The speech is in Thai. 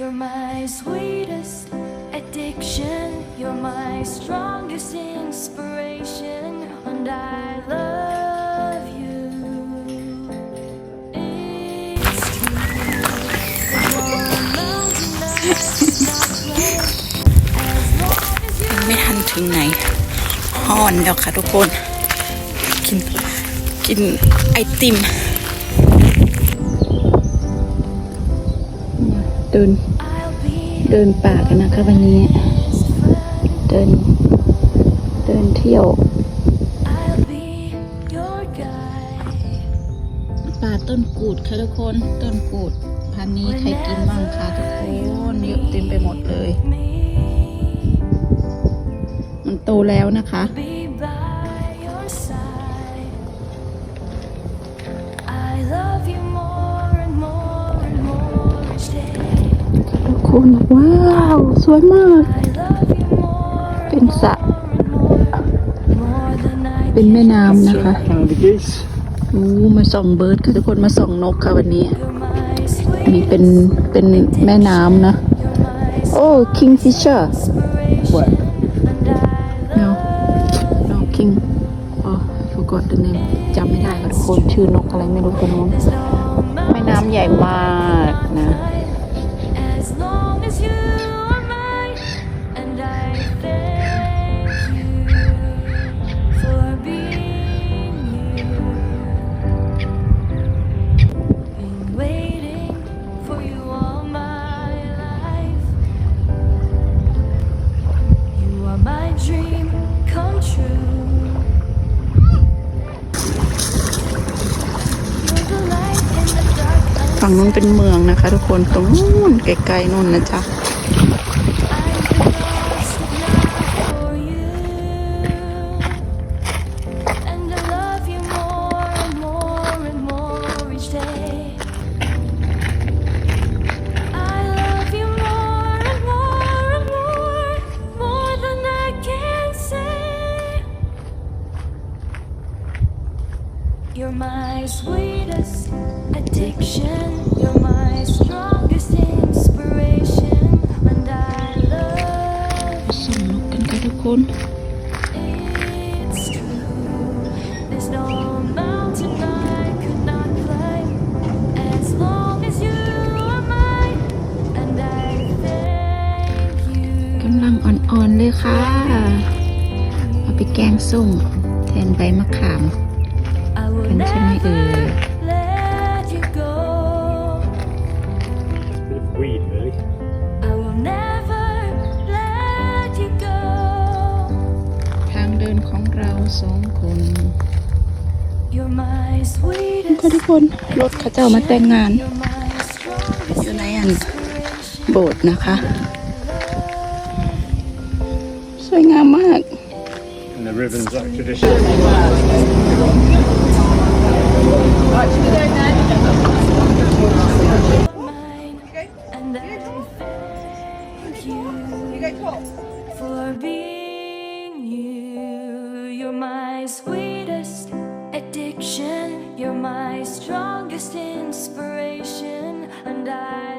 You're my sweetest addiction. You're my strongest inspiration. And I love you. It's true. The more mountain that I As long as you ไม่ทันถึงไหนฮอนแล้วค่ะทุกคน กิน กินไอติมเดิน เดินป่ากันนะคะวันนี้ เดิน เดินเที่ยว ป่าต้นกูดค่ะทุกคน ต้นกูด พันนี้ใครกินบ้างคะทุกคนเยอะเต็มไปหมดเลย มันโตแล้วนะคะ คนว้าว สวยมาก I love you more เป็นสระ and more, more than I เป็นแม่น้ำนะคะ Canada geese. อู้มาส่องเบิร์ดค่ะทุกคนมาส่องนกค่ะวันนี้ You're my อันนี้ sweet, เป็นเป็นแม่น้ำนะ you're my โอ้ kingfisher inspiration, and I no love no king อ๋อ I forgot the name จำไม่ได้ค่ะทุกคนชื่อนกอะไรไม่รู้ตัวนู้น There's no แม่น้ำใหญ่มากนะ ฝั่งนู้นเป็นเมืองนะคะ ทุกคนตรงนู้นไกลๆนู่นนะจ๊ะ You're my sweetest addiction. You're my strongest inspiration, and I love ส่องนกกันค่ะทุกคน it's true. There's no mountain I could not climb as long as you are mine, and I thank you. กำลังอ่อนๆเลยค่ะ เอาไปแกงส้มแทนใบมะขาม I will ทางเดินของเราสองคนทุกคนรถเขาเจ้ามาแต่งงาน อยู่ในอันโบสถ์นะคะ สวยงามมาก And the. For being you. You're my sweetest addiction. You're my strongest inspiration, and I.